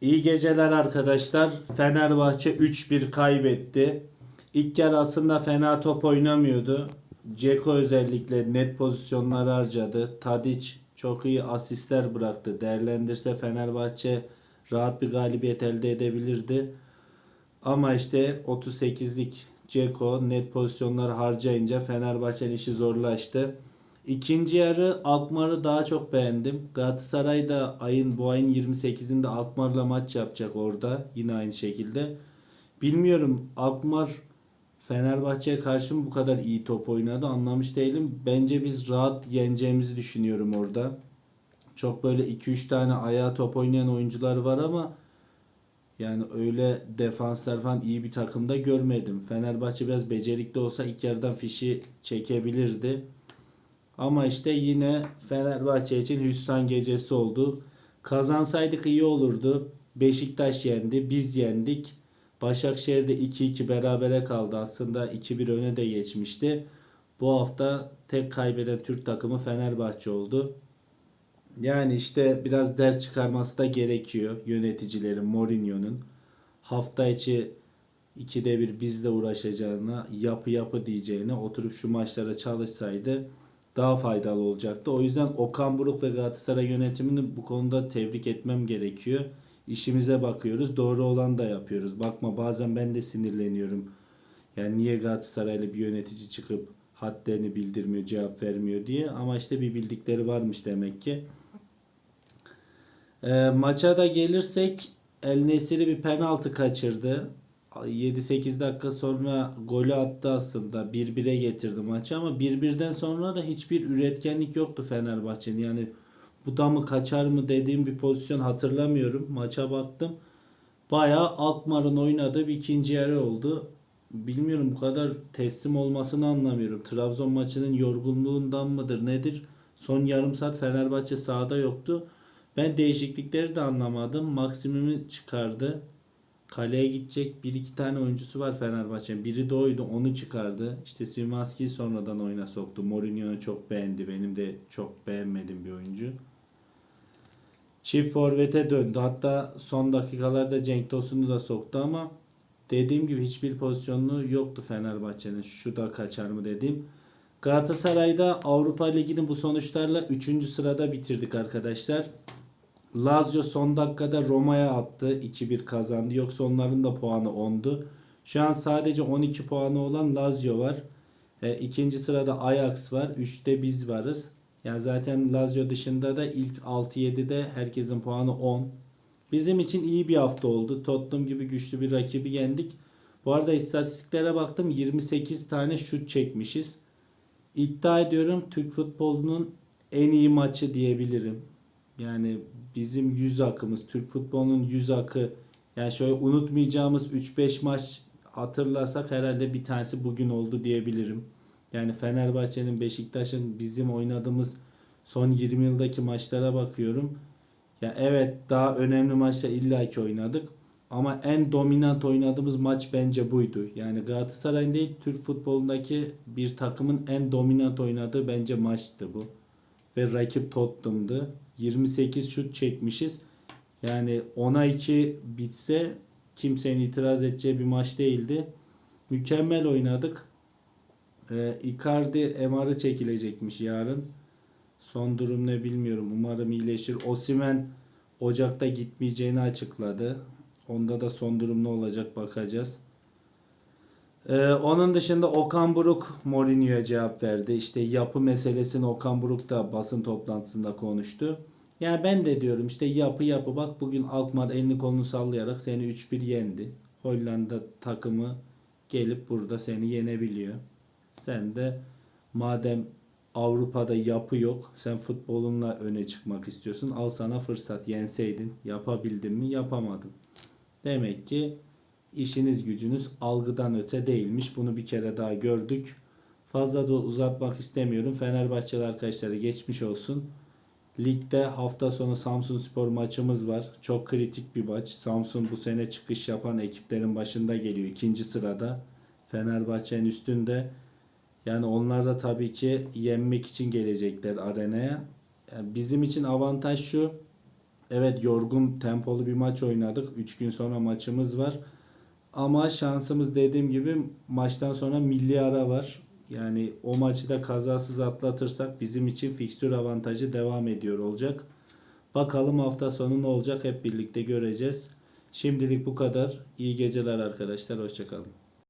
İyi geceler arkadaşlar. Fenerbahçe 3-1 kaybetti. İlk yarı aslında fena top oynamıyordu. Ceko özellikle net pozisyonlar harcadı. Tadic çok iyi asistler bıraktı. Değerlendirse Fenerbahçe rahat bir galibiyet elde edebilirdi. Ama işte 38'lik Ceko net pozisyonlar harcayınca Fenerbahçe'nin işi zorlaştı. İkinci yarı Alkmaar'ı daha çok beğendim. Galatasaray da ayın bu ayın 28'inde Alkmaar'la maç yapacak orada. Yine aynı şekilde. Bilmiyorum Alkmaar Fenerbahçe'ye karşı mı bu kadar iyi top oynadı anlamış değilim. Bence biz rahat yeneceğimizi düşünüyorum orada. Çok böyle 2-3 tane ayağa top oynayan oyuncular var ama yani öyle defanslar falan iyi bir takımda görmedim. Fenerbahçe biraz becerikli olsa ilk yarıdan fişi çekebilirdi. Ama işte yine Fenerbahçe için hüsran gecesi oldu. Kazansaydık iyi olurdu. Beşiktaş yendi, biz yendik. Başakşehir'de 2-2 berabere kaldı. Aslında 2-1 öne de geçmişti. Bu hafta tek kaybeden Türk takımı Fenerbahçe oldu. Yani işte biraz ders çıkarması da gerekiyor yöneticilerin, Mourinho'nun. Hafta içi ikide bir bizle uğraşacağına, yapı yapı diyeceğine oturup şu maçlara çalışsaydı daha faydalı olacaktı. O yüzden Okan Buruk ve Galatasaray yönetimini bu konuda tebrik etmem gerekiyor. İşimize bakıyoruz. Doğru olan da yapıyoruz. Bakma bazen ben de sinirleniyorum. Yani niye Galatasaraylı bir yönetici çıkıp hadlerini bildirmiyor, cevap vermiyor diye. Ama işte bir bildikleri varmış demek ki. E, maça da gelirsek El Nesiri bir penaltı kaçırdı. 7-8 dakika sonra golü attı aslında. 1-1'e getirdi maçı ama 1-1'den sonra da hiçbir üretkenlik yoktu Fenerbahçe'nin. Yani bu da mı kaçar mı dediğim bir pozisyon hatırlamıyorum. Maça baktım. Bayağı Alkmaar'ın oynadığı bir ikinci yarı oldu. Bilmiyorum bu kadar teslim olmasını anlamıyorum. Trabzon maçının yorgunluğundan mıdır nedir? Son yarım saat Fenerbahçe sahada yoktu. Ben değişiklikleri de anlamadım. Maksimumi çıkardı. Kaleye gidecek bir iki tane oyuncusu var Fenerbahçe'nin. Biri de oydu onu çıkardı. İşte Simanski'yi sonradan oyuna soktu. Mourinho'yu çok beğendi. Benim de çok beğenmediğim bir oyuncu. Çift forvete döndü. Hatta son dakikalarda Cenk Tosun'u da soktu ama dediğim gibi hiçbir pozisyonu yoktu Fenerbahçe'nin. Şu da kaçar mı dediğim. Galatasaray'da Avrupa Ligi'nin bu sonuçlarla 3. sırada bitirdik arkadaşlar. Lazio son dakikada Roma'ya attı. 2-1 kazandı. Yoksa onların da puanı 10'du. Şu an sadece 12 puanı olan Lazio var. E, ikinci sırada Ajax var. 3'te biz varız. Yani zaten Lazio dışında da ilk 6-7'de herkesin puanı 10. Bizim için iyi bir hafta oldu. Tottenham gibi güçlü bir rakibi yendik. Bu arada istatistiklere baktım. 28 tane şut çekmişiz. İddia ediyorum Türk futbolunun en iyi maçı diyebilirim. Yani bizim 100 akımız, Türk futbolunun 100 akı yani şöyle unutmayacağımız 3-5 maç hatırlarsak herhalde bir tanesi bugün oldu diyebilirim. Yani Fenerbahçe'nin, Beşiktaş'ın bizim oynadığımız son 20 yıldaki maçlara bakıyorum. Ya evet daha önemli maçlar illaki oynadık. Ama en dominant oynadığımız maç bence buydu. Yani Galatasaray'ın değil Türk futbolundaki bir takımın en dominant oynadığı bence maçtı bu. Ve rakip Tottenham'dı. 28 şut çekmişiz. Yani 10'a 2 bitse kimsenin itiraz edeceği bir maç değildi. Mükemmel oynadık. Ee, Icardi MR'ı çekilecekmiş yarın. Son durum ne bilmiyorum. Umarım iyileşir. Osimen Ocak'ta gitmeyeceğini açıkladı. Onda da son durum ne olacak bakacağız. Ee, onun dışında Okan Buruk Mourinho'ya cevap verdi. İşte yapı meselesini Okan Buruk da basın toplantısında konuştu. Yani ben de diyorum işte yapı yapı bak bugün Alkmaar elini kolunu sallayarak seni 3-1 yendi. Hollanda takımı gelip burada seni yenebiliyor. Sen de madem Avrupa'da yapı yok. Sen futbolunla öne çıkmak istiyorsun. Al sana fırsat. Yenseydin. Yapabildin mi? Yapamadın. Demek ki işiniz gücünüz algıdan öte değilmiş. Bunu bir kere daha gördük. Fazla da uzatmak istemiyorum. Fenerbahçeli arkadaşlara geçmiş olsun. Ligde hafta sonu Samsun Spor maçımız var. Çok kritik bir maç. Samsun bu sene çıkış yapan ekiplerin başında geliyor. ikinci sırada. Fenerbahçe'nin üstünde. Yani onlar da tabii ki yenmek için gelecekler arenaya. Yani bizim için avantaj şu. evet yorgun tempolu bir maç oynadık. 3 gün sonra maçımız var. Ama şansımız dediğim gibi maçtan sonra milli ara var. Yani o maçı da kazasız atlatırsak bizim için fikstür avantajı devam ediyor olacak. Bakalım hafta sonu ne olacak hep birlikte göreceğiz. Şimdilik bu kadar. İyi geceler arkadaşlar. Hoşçakalın.